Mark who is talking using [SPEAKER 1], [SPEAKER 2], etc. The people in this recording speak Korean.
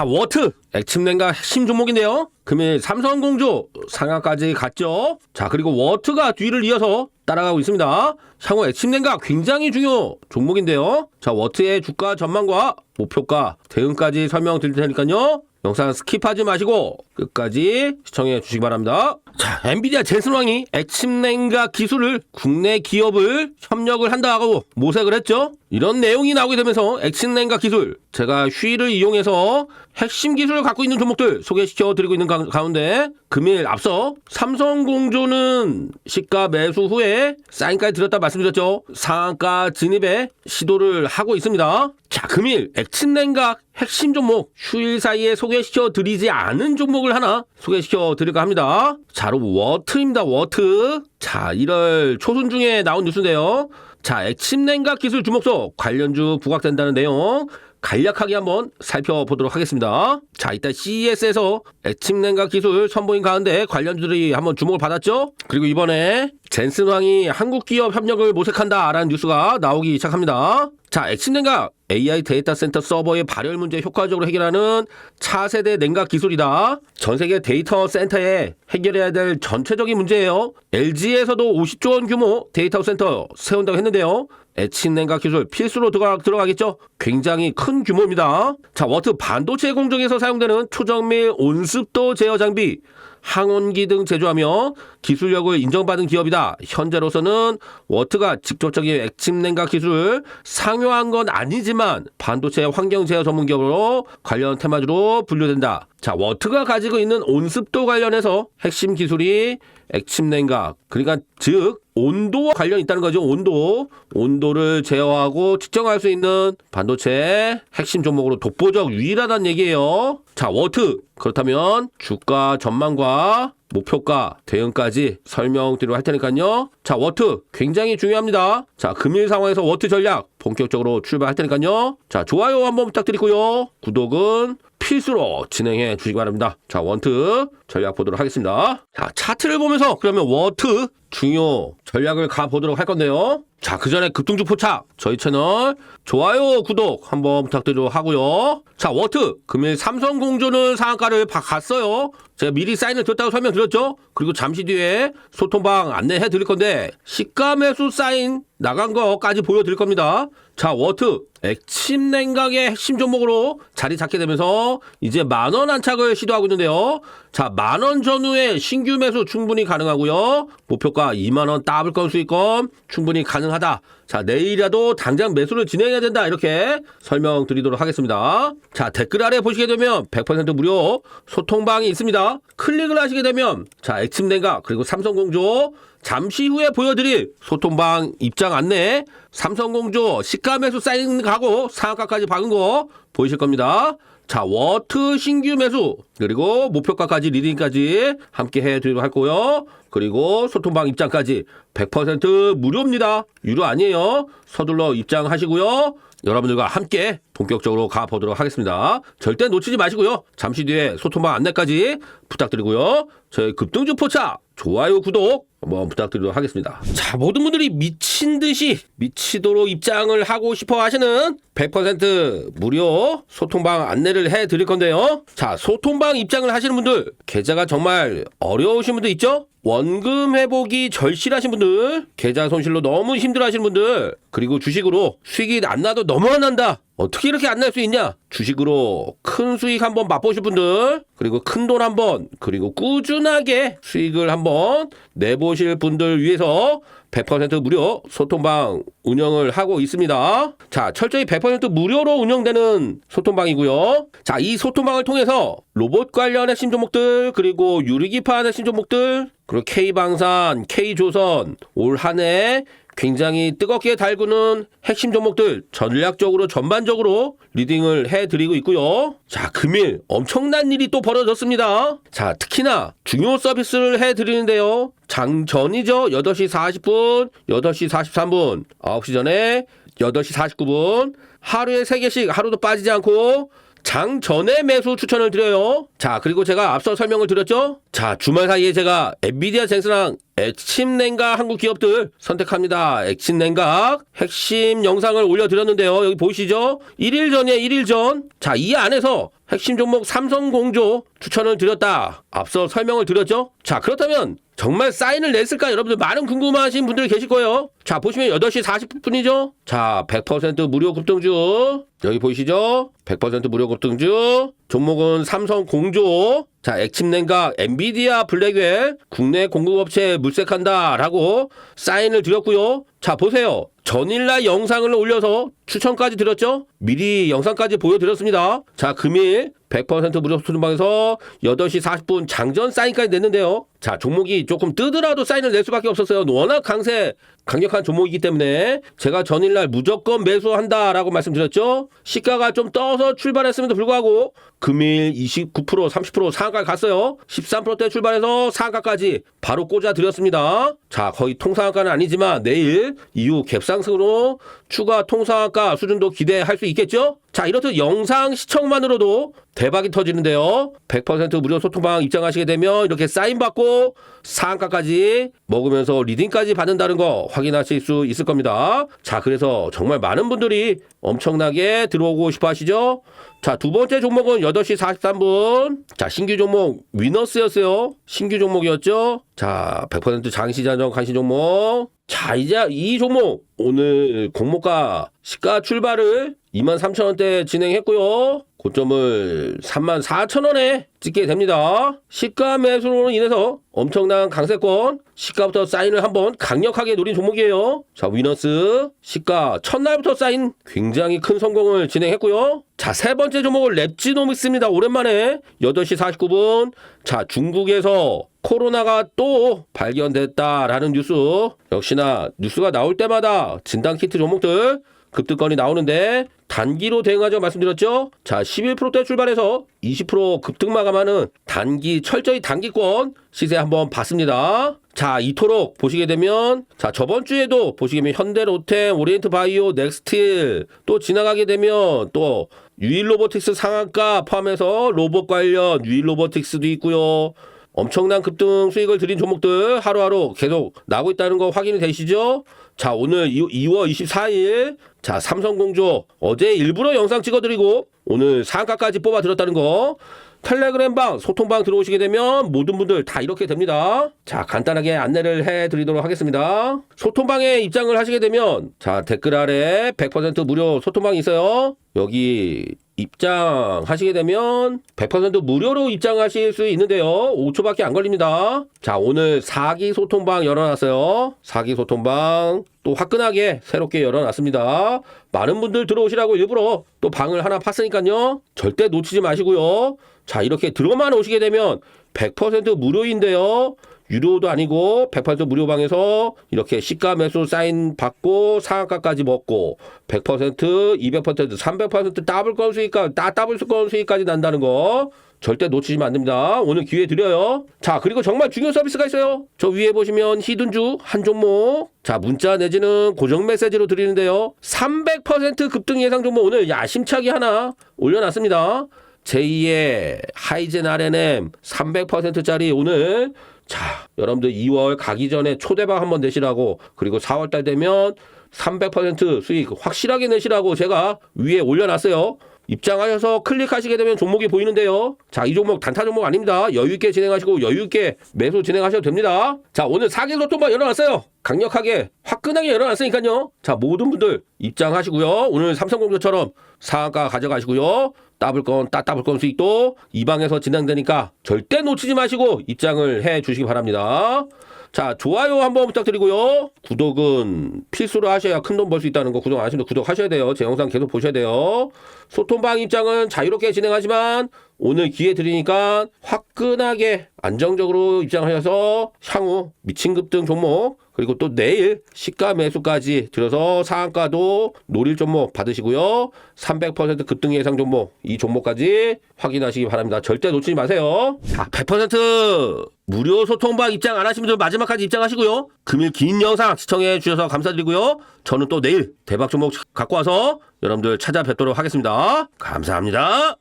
[SPEAKER 1] 자, 워트 액침냉각 핵심 종목인데요. 금일 삼성공조 상한까지 갔죠. 자, 그리고 워트가 뒤를 이어서 따라가고 있습니다. 향후 액침냉각 굉장히 중요 종목인데요. 자, 워트의 주가 전망과 목표가 대응까지 설명드릴 테니까요. 영상 스킵하지 마시고 끝까지 시청해 주시기 바랍니다. 자, 엔비디아 젠슨왕이 액침냉각 기술을 국내 기업을 협력을 한다고 모색을 했죠. 이런 내용이 나오게 되면서 액침냉각 기술 제가 휴일을 이용해서 핵심 기술을 갖고 있는 종목들 소개시켜 드리고 있는 가- 가운데 금일 앞서 삼성공조는 시가 매수 후에 사인까지 드렸다 말씀드렸죠. 상한가 진입에 시도를 하고 있습니다. 자, 금일 액침냉각 핵심 종목 휴일 사이에 소개시켜 드리지 않은 종목을 하나 소개시켜 드릴까 합니다. 자, 바로 워트입니다. 워트. 자, 1월 초순 중에 나온 뉴스인데요. 자, 액침 냉각 기술 주목소 관련주 부각된다는 내용 간략하게 한번 살펴보도록 하겠습니다. 자, 이따 CES에서 액침 냉각 기술 선보인 가운데 관련주들이 한번 주목을 받았죠. 그리고 이번에 젠슨 왕이 한국 기업 협력을 모색한다라는 뉴스가 나오기 시작합니다. 자, 액침 냉각 AI 데이터 센터 서버의 발열 문제 효과적으로 해결하는 차세대 냉각 기술이다. 전 세계 데이터 센터에 해결해야 될 전체적인 문제예요. LG에서도 50조 원 규모 데이터 센터 세운다고 했는데요. 액침 냉각 기술 필수로 들어가, 들어가겠죠? 굉장히 큰 규모입니다. 자, 워트 반도체 공정에서 사용되는 초정밀 온습도 제어 장비, 항온기 등 제조하며 기술력을 인정받은 기업이다. 현재로서는 워트가 직접적인 액침 냉각 기술을 상용한 건 아니지만 반도체 환경 제어 전문 기업으로 관련 테마주로 분류된다. 자, 워트가 가지고 있는 온습도 관련해서 핵심 기술이 액침 냉각. 그러니까 즉 온도와 관련이 있다는 거죠. 온도. 온도를 제어하고 측정할 수 있는 반도체 핵심 종목으로 독보적 유일하다는 얘기예요. 자, 워트. 그렇다면 주가 전망과 목표가 대응까지 설명드리도록 할 테니까요. 자, 워트 굉장히 중요합니다. 자, 금일 상황에서 워트 전략 본격적으로 출발할 테니까요. 자, 좋아요 한번 부탁드리고요. 구독은 필수로 진행해 주시기 바랍니다. 자, 원트 전략 보도록 하겠습니다. 자, 차트를 보면서 그러면 워트 중요 전략을 가보도록 할 건데요. 자, 그 전에 급등주 포착 저희 채널 좋아요, 구독 한번 부탁드리도록 하고요. 자, 워트 금일 삼성공조는 상한가를 바- 갔어요. 제가 미리 사인을 줬다고 설명드렸죠. 그리고 잠시 뒤에 소통방 안내해 드릴 건데 시가 매수 사인 나간 거까지 보여드릴 겁니다. 자, 워트 액침 냉각의 핵심 종목으로 자리 잡게 되면서 이제 만원 안착을 시도하고 있는데요. 자, 만원 전후에 신규 매수 충분히 가능하고요. 목표가 2만 원 더블 건 수익권 충분히 가능하다. 자, 내일이라도 당장 매수를 진행해야 된다. 이렇게 설명드리도록 하겠습니다. 자, 댓글 아래 보시게 되면 100% 무료 소통방이 있습니다. 클릭을 하시게 되면 자, 액침 냉각 그리고 삼성공조 잠시 후에 보여드릴 소통방 입장 안내 삼성공조 시가 매수 사인 가고 상한가까지 박은 거 보이실 겁니다. 자, 워트 신규 매수 그리고 목표가까지 리딩까지 함께 해드리도록 할 거고요. 그리고 소통방 입장까지 100% 무료입니다. 유료 아니에요. 서둘러 입장하시고요. 여러분들과 함께 본격적으로 가보도록 하겠습니다. 절대 놓치지 마시고요. 잠시 뒤에 소통방 안내까지 부탁드리고요. 저희 급등주 포착 좋아요 구독 한번 부탁드리도록 하겠습니다. 자 모든 분들이 미친 듯이 미치도록 입장을 하고 싶어 하시는 100% 무료 소통방 안내를 해 드릴 건데요. 자 소통방 입장을 하시는 분들 계좌가 정말 어려우신 분들 있죠? 원금 회복이 절실하신 분들, 계좌 손실로 너무 힘들어하시는 분들, 그리고 주식으로 수익이 안 나도 너무 안 난다. 어떻게 이렇게 안 날 수 있냐? 주식으로 큰 수익 한번 맛보실 분들, 그리고 큰 돈 한번, 그리고 꾸준하게 수익을 한번 내보실 분들 위해서 100% 무료 소통방 운영을 하고 있습니다. 자, 철저히 100% 무료로 운영되는 소통방이고요. 자, 이 소통방을 통해서 로봇 관련 핵심 종목들, 그리고 유리기판 핵심 종목들, 그리고 K방산, K조선, 올 한 해 굉장히 뜨겁게 달구는 핵심 종목들 전략적으로 전반적으로 리딩을 해드리고 있고요. 자, 금일 엄청난 일이 또 벌어졌습니다. 자, 특히나 중요 서비스를 해드리는데요. 장전이죠. 8시 40분, 8시 43분, 9시 전에 8시 49분, 하루에 3개씩 하루도 빠지지 않고 장 전에 매수 추천을 드려요. 자, 그리고 제가 앞서 설명을 드렸죠? 자, 주말 사이에 제가 엔비디아 젠스랑 액침 냉각 한국 기업들 선택합니다. 액침 냉각 핵심 영상을 올려드렸는데요. 여기 보이시죠? 1일 전이에요, 1일 전. 자, 이 안에서 핵심 종목 삼성공조 추천을 드렸다. 앞서 설명을 드렸죠? 자, 그렇다면 정말 사인을 냈을까? 여러분들 많은 궁금하신 분들이 계실 거예요. 자, 보시면 8시 40분이죠? 자, 100% 무료 급등주. 여기 보이시죠? 100% 무료 급등주. 종목은 삼성공조. 자, 액침냉각 엔비디아 블랙웰 국내 공급업체 물색한다라고 사인을 드렸고요. 자, 보세요. 전일날 영상을 올려서 추천까지 드렸죠? 미리 영상까지 보여드렸습니다. 자, 금일 100% 무료 소통방에서 8시 40분 장전 사인까지 냈는데요. 자, 종목이 조금 뜨더라도 사인을 낼 수밖에 없었어요. 워낙 강세, 강력한 종목이기 때문에 제가 전일날 무조건 매수한다라고 말씀드렸죠. 시가가 좀 떠서 출발했음에도 불구하고 금일 29%, 30% 상한가 갔어요. 13%대 출발해서 상한가까지 바로 꽂아 드렸습니다. 자, 거의 통상한가는 아니지만 내일 이후 갭상승으로 추가 통상한가 수준도 기대할 수 있겠죠? 자, 이렇듯 영상 시청만으로도 대박이 터지는데요. 100% 무료 소통방 입장하시게 되면 이렇게 사인 받고 상한가까지 먹으면서 리딩까지 받는다는 거 확인하실 수 있을 겁니다. 자, 그래서 정말 많은 분들이 엄청나게 들어오고 싶어 하시죠? 자, 두 번째 종목은 8시 43분. 자, 신규 종목 위너스였어요. 신규 종목이었죠? 자, 100% 장시 자정 간신 종목. 자, 이제 이 종목 오늘 공모가 시가 출발을 23,000원대 진행했고요. 고점을 34,000원에 찍게 됩니다. 시가 매수로 인해서 엄청난 강세권, 시가부터 사인을 한번 강력하게 노린 종목이에요. 자, 위너스 시가 첫날부터 사인 굉장히 큰 성공을 진행했고요. 자, 세 번째 종목은 랩지노믹스입니다. 오랜만에 8시 49분. 자, 중국에서 코로나가 또 발견됐다라는 뉴스. 역시나 뉴스가 나올 때마다 진단 키트 종목들 급등권이 나오는데 단기로 대응하죠 말씀드렸죠. 자 11%대 출발해서 20% 급등 마감하는 단기 철저히 단기권 시세 한번 봤습니다. 자 이토록 보시게 되면 자 저번 주에도 보시게 되면 현대로템, 오리엔트바이오, 넥스틸 또 지나가게 되면 또 유일로보틱스 상한가 포함해서 로봇 관련 유일로보틱스도 있고요. 엄청난 급등 수익을 드린 종목들 하루하루 계속 나오고 있다는 거 확인이 되시죠? 자, 오늘 2월 24일 자, 삼성공조 어제 일부러 영상 찍어드리고 오늘 상가까지 뽑아드렸다는 거 텔레그램방 소통방 들어오시게 되면 모든 분들 다 이렇게 됩니다. 자, 간단하게 안내를 해드리도록 하겠습니다. 소통방에 입장을 하시게 되면 자, 댓글 아래 100% 무료 소통방이 있어요. 여기 입장하시게 되면 100% 무료로 입장하실 수 있는데요. 5초밖에 안 걸립니다. 자, 오늘 4기 소통방 열어놨어요. 4기 소통방 또 화끈하게 새롭게 열어놨습니다. 많은 분들 들어오시라고 일부러 또 방을 하나 팠으니까요. 절대 놓치지 마시고요. 자, 이렇게 들어만 오시게 되면 100% 무료인데요. 유료도 아니고 100% 무료방에서 이렇게 시가 매수 사인 받고 상한가까지 먹고 100% 200% 300% 더블 건 수익까 따 더블 건 수익까지 난다는 거 절대 놓치시면 안 됩니다. 오늘 기회 드려요. 자, 그리고 정말 중요한 서비스가 있어요. 저 위에 보시면 히든주 한 종목. 자, 문자 내지는 고정 메시지로 드리는데요. 300% 급등 예상 종목 오늘 야심차게 하나 올려놨습니다. 제2의 하이젠 RNM 300%짜리 오늘 자, 여러분들 2월 가기 전에 초대박 한번 내시라고 그리고 4월 달 되면 300% 수익 확실하게 내시라고 제가 위에 올려놨어요. 입장하셔서 클릭하시게 되면 종목이 보이는데요. 자, 이 종목 단타 종목 아닙니다. 여유 있게 진행하시고 여유 있게 매수 진행하셔도 됩니다. 자, 오늘 사기 소통방 열어놨어요. 강력하게 화끈하게 열어놨으니까요. 자, 모든 분들 입장하시고요. 오늘 삼성공조처럼 상한가 가져가시고요. 따블 건 따따블 건 수익도 이 방에서 진행되니까 절대 놓치지 마시고 입장을 해 주시기 바랍니다. 자, 좋아요 한번 부탁드리고요. 구독은 필수로 하셔야 큰 돈 벌 수 있다는 거 구독 안 하시면 구독하셔야 돼요. 제 영상 계속 보셔야 돼요. 소통방 입장은 자유롭게 진행하지만 오늘 기회 드리니까 화끈하게 안정적으로 입장하셔서 향후 미친 급 등 종목 그리고 또 내일 시가 매수까지 들어서 상한가도 노릴 종목 받으시고요. 300% 급등 예상 종목 이 종목까지 확인하시기 바랍니다. 절대 놓치지 마세요. 자, 100% 무료 소통방 입장 안 하신 분들 마지막까지 입장하시고요. 금일 긴 영상 시청해 주셔서 감사드리고요. 저는 또 내일 대박 종목 갖고 와서 여러분들 찾아뵙도록 하겠습니다. 감사합니다.